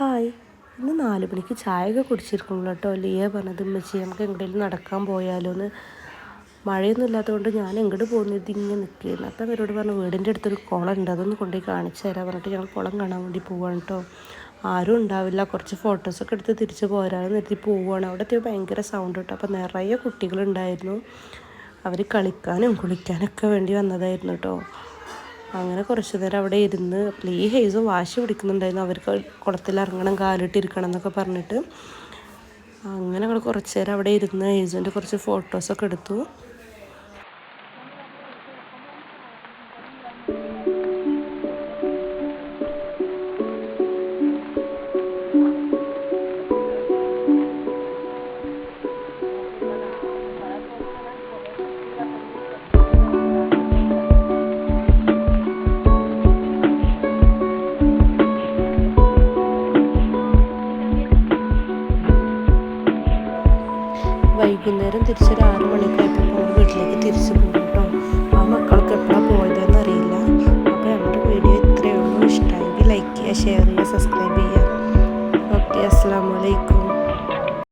Hi. ഇന്ന് നാല് മണിക്ക് ചായയൊക്കെ കുടിച്ചിരിക്കുന്നു കേട്ടോ. ലിയ പറഞ്ഞത് ഉമ്മച്ചി നമുക്ക് എങ്ങോട്ടെങ്കിലും നടക്കാൻ പോയാലോ എന്ന്. മഴയൊന്നും ഇല്ലാത്തതുകൊണ്ട് ഞാൻ എങ്ങോട്ട് പോകുന്നത് ഇങ്ങനെ നിൽക്കുകയായിരുന്നു അപ്പം അവരോട് പറഞ്ഞു വീടിന്റെ അടുത്തൊരു കുളം ഉണ്ട് അതൊന്ന് കൊണ്ടുപോയി കാണിച്ചു തരാം. പറഞ്ഞിട്ട് ഞങ്ങൾ കുളം കാണാൻ വേണ്ടി പോവാണ് കേട്ടോ. ആരും ഉണ്ടാവില്ല കുറച്ച് ഫോട്ടോസൊക്കെ എടുത്ത് തിരിച്ച് പോരാന്ന് നിർത്തി പോവുകയാണ് അവിടെ എത്തിയപ്പോൾ ഭയങ്കര സൗണ്ട് കേട്ടോ. അപ്പോൾ നിറയെ കുട്ടികളുണ്ടായിരുന്നു. അവർ കളിക്കാനും കുളിക്കാനൊക്കെ വേണ്ടി വന്നതായിരുന്നു കേട്ടോ. അങ്ങനെ കുറച്ച് നേരം അവിടെ ഇരുന്ന് അപ്പോൾ ഈ ഹെയ്സ് വാശി പിടിക്കുന്നുണ്ടായിരുന്നു. അവർക്ക് കുളത്തിൽ ഇറങ്ങണം കാലിട്ടിരിക്കണം എന്നൊക്കെ പറഞ്ഞിട്ട്. അങ്ങനെ ഞങ്ങൾ കുറച്ച് നേരം അവിടെ ഇരുന്ന് ഹൈസിന്റെ കുറച്ച് ഫോട്ടോസൊക്കെ എടുത്തു. വൈകുന്നേരം തിരിച്ചൊരു ആറ് മണിക്കായപ്പോൾ പോകും വീട്ടിലേക്ക് തിരിച്ചു പോകും കേട്ടോ. ആ മക്കളൊക്കെ എപ്പോഴാണ് പോയതെന്ന് അറിയില്ല അപ്പോൾ നമ്മുടെ വീഡിയോ ഇത്രയേ ഉള്ളൂ. ഇഷ്ടമെങ്കിൽ ലൈക്ക് ചെയ്യുക ഷെയർ ചെയ്യുക സബ്സ്ക്രൈബ് ചെയ്യുക.